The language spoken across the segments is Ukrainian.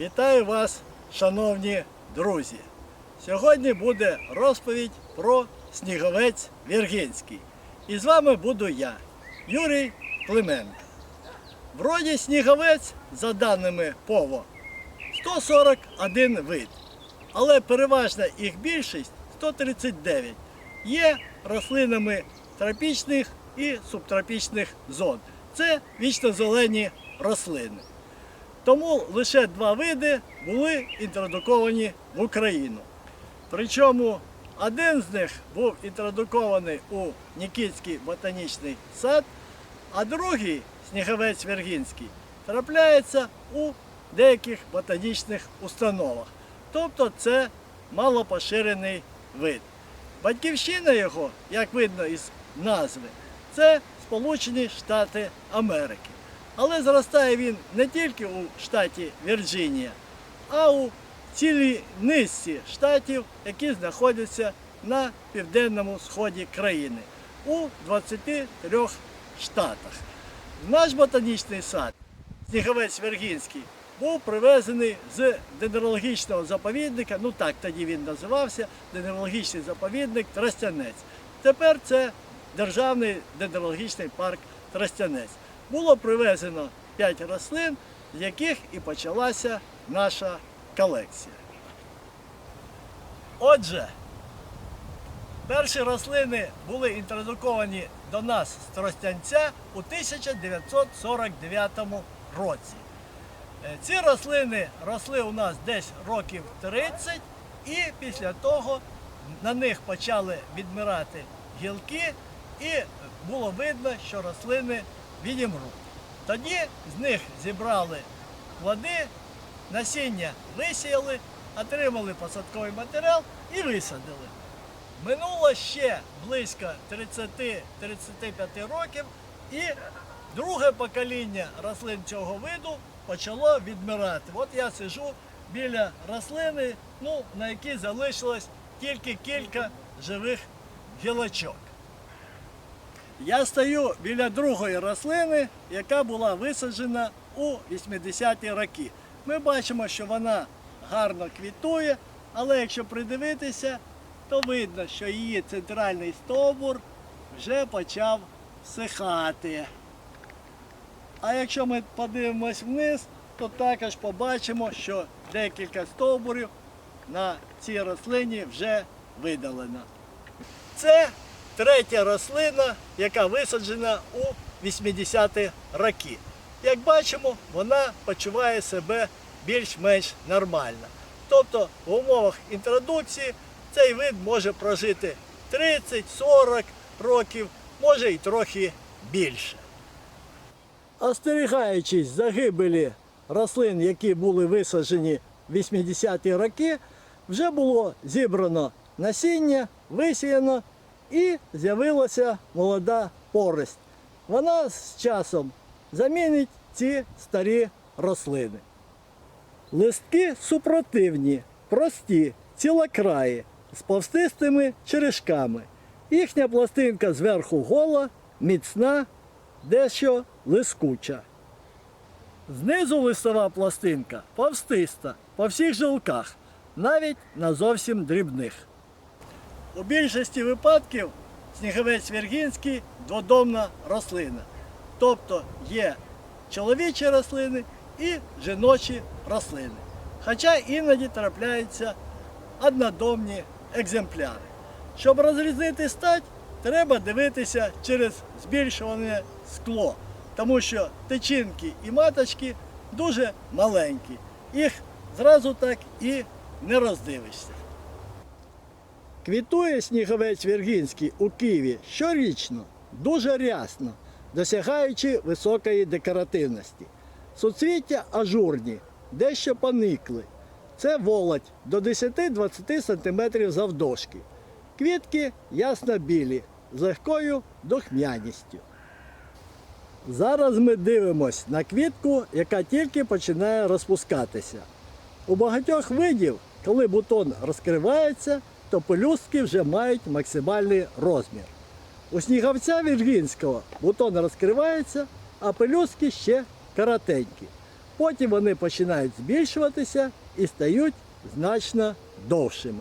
Вітаю вас, шановні друзі! Сьогодні буде розповідь про сніговець Віргинський. І з вами буду я, Юрій Клименко. Вроді сніговець, за даними ПОВО, 141 вид, але переважна їх більшість 139 є рослинами тропічних і субтропічних зон. Це вічно-зелені рослини. Тому лише два види були інтродуковані в Україну. Причому один з них був інтродукований у Нікітський ботанічний сад, а другий, сніговець Вергінський, трапляється у деяких ботанічних установах. Тобто це малопоширений вид. Батьківщина його, як видно із назви, це Сполучені Штати Америки. Але зростає він не тільки у штаті Вірджинія, а у цілій низці штатів, які знаходяться на південному сході країни у 23 штатах. Наш ботанічний сад Сніговець Вергінський був привезений з дендрологічного заповідника, ну так тоді він називався, дендрологічний заповідник Тростянець. Тепер це Державний дендрологічний парк Тростянець. Було привезено 5 рослин, з яких і почалася наша колекція. Отже, перші рослини були інтродуковані до нас з Тростянця у 1949 році. Е, Ці рослини росли у нас десь років 30, і після того на них почали відмирати гілки, і було видно, що рослини відімруть. Тоді з них зібрали плоди, насіння висіяли, отримали посадковий матеріал і висадили. Минуло ще близько 30-35 років, і друге покоління рослин цього виду почало відмирати. От я сижу біля рослини, ну, на якій залишилось тільки кілька живих гілочок. Я стою біля другої рослини, яка була висаджена у 80-ті роки. Ми бачимо, що вона гарно квітує, але якщо придивитися, то видно, що її центральний стовбур вже почав всихати. А якщо ми подивимось вниз, то також побачимо, що декілька стовбурів на цій рослині вже видалено. Це третя рослина, яка висаджена у 80-ті роки. Як бачимо, вона почуває себе більш-менш нормально. Тобто в умовах інтродукції цей вид може прожити 30-40 років, може і трохи більше. Остерігаючись загибелі рослин, які були висаджені в 80-ті роки, вже було зібрано насіння, висіяно і з'явилася молода порость. Вона з часом замінить ці старі рослини. Листки супротивні, прості, цілокраї, з повстистими черешками. Їхня пластинка зверху гола, міцна, дещо лискуча. Знизу листова пластинка повстиста по всіх жилках, навіть на зовсім дрібних. У більшості випадків сніговець Віргінський дводомна рослина. Тобто є чоловічі рослини і жіночі рослини. Хоча іноді трапляються однодомні екземпляри. Щоб розрізнити стать, треба дивитися через збільшуване скло, тому що тичинки і маточки дуже маленькі. Їх зразу так і не роздивишся. Квітує сніговець Віргінський у Києві щорічно, дуже рясно, досягаючи високої декоративності. Суцвіття ажурні, дещо поникли. Це волоть до 10-20 см завдовжки. Квітки ясно білі, з легкою дохмяністю. Зараз ми дивимось на квітку, яка тільки починає розпускатися. У багатьох видів, коли бутон розкривається, то пелюстки вже мають максимальний розмір. У снігавця Віргінського бутон розкривається, а пелюстки ще коротенькі. потім вони починають збільшуватися і стають значно довшими.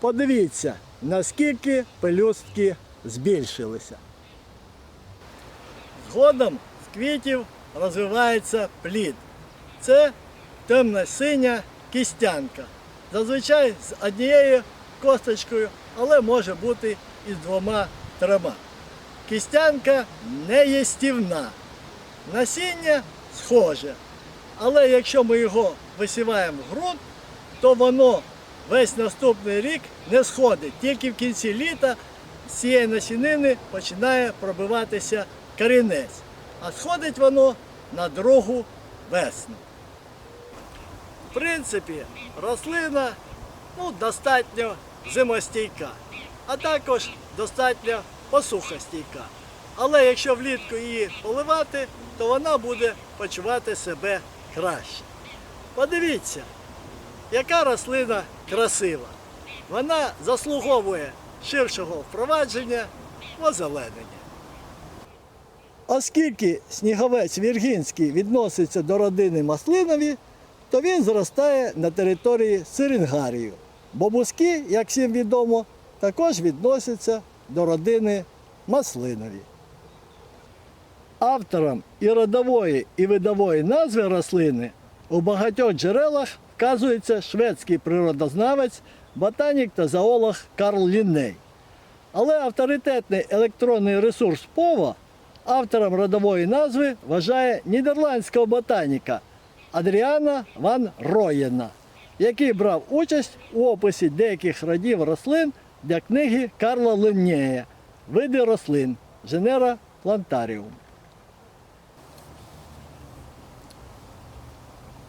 Подивіться, наскільки пелюстки збільшилися. Згодом з квітів розвивається плід. Це темно-синя кістянка. Зазвичай з однією косточкою, але може бути і з двома трьома. Кістянка не єстівна. Насіння схоже. Але якщо ми його висіваємо в ґрунт, то воно весь наступний рік не сходить. Тільки в кінці літа з цієї насінини починає пробиватися корінець. А сходить воно на другу весну. В принципі, рослина ну, достатньо зимостійка, а також достатньо посухостійка. Але якщо влітку її поливати, то вона буде почувати себе краще. Подивіться, яка рослина красива. Вона заслуговує ширшого впровадження в озеленення. Оскільки сніговець Віргінський відноситься до родини маслинові, то він зростає на території Сирингарію. Бобуски, як всім відомо, також відносяться до родини маслинові. Автором і родової, і видової назви рослини у багатьох джерелах вказується шведський природознавець, ботанік та зоолог Карл Лінней. Але авторитетний електронний ресурс ПОВА автором родової назви вважає нідерландського ботаніка Адріана Ван Роєна, який брав участь у описі деяких родів рослин для книги Карла Линнея Види рослин Женера Плантаріум.